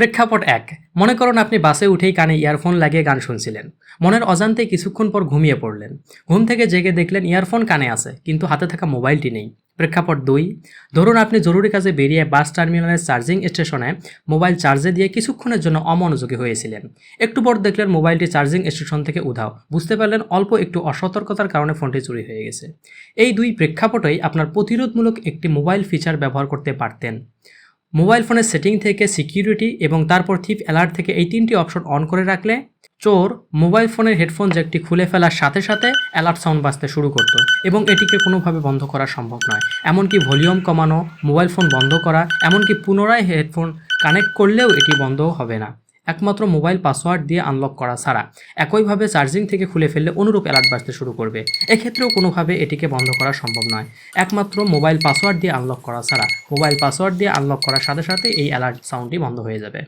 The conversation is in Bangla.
প্রেক্ষাপট এক। মনে করুন আপনি বাসে উঠেই কানে ইয়ারফোন লাগিয়ে গান শুনছিলেন। মনের অজান্তে কিছুক্ষণ পর ঘুমিয়ে পড়লেন। ঘুম থেকে জেগে দেখলেন ইয়ারফোন কানে আছে, কিন্তু হাতে থাকা মোবাইলটি নেই। প্রেক্ষাপট দুই, ধরুন আপনি জরুরি কাজে বেরিয়ে বাস টার্মিনালের চার্জিং স্টেশনে মোবাইল চার্জে দিয়ে কিছুক্ষণের জন্য অমনোযোগী হয়েছিলেন। একটু পর দেখলেন মোবাইলটি চার্জিং স্টেশন থেকে উধাও। বুঝতে পারলেন অল্প একটু অসতর্কতার কারণে ফোনটি চুরি হয়ে গেছে। এই দুই প্রেক্ষাপটেই আপনার প্রতিরোধমূলক একটি মোবাইল ফিচার ব্যবহার করতে পারতেন। মোবাইল ফোনের সেটিং থেকে সিকিউরিটি এবং তারপর থিপ অ্যালার্ট থেকে এই তিনটি অপশন অন করে রাখলে চোর মোবাইল ফোনের হেডফোন জ্যাকটি খুলে ফেলার সাথে সাথে অ্যালার্ট সাউন্ড বাঁচতে শুরু করত এবং এটিকে কোনোভাবে বন্ধ করা সম্ভব নয়। এমনকি ভলিউম কমানো, মোবাইল ফোন বন্ধ করা, এমনকি পুনরায় হেডফোন কানেক্ট করলেও এটি বন্ধ হবে না। একমাত্র মোবাইল পাসওয়ার্ড দিয়ে আনলক করা ছাড়া একইভাবে চার্জিং থেকে খুলে ফেললে অনুরূপ অ্যালার্ট বাজতে শুরু করবে। এক্ষেত্রেও কোনোভাবে এটিকে বন্ধ করা সম্ভব নয়। একমাত্র মোবাইল পাসওয়ার্ড দিয়ে আনলক করা ছাড়া মোবাইল পাসওয়ার্ড দিয়ে আনলক করার সাথে সাথে এই অ্যালার্ট সাউন্ডটি বন্ধ হয়ে যাবে।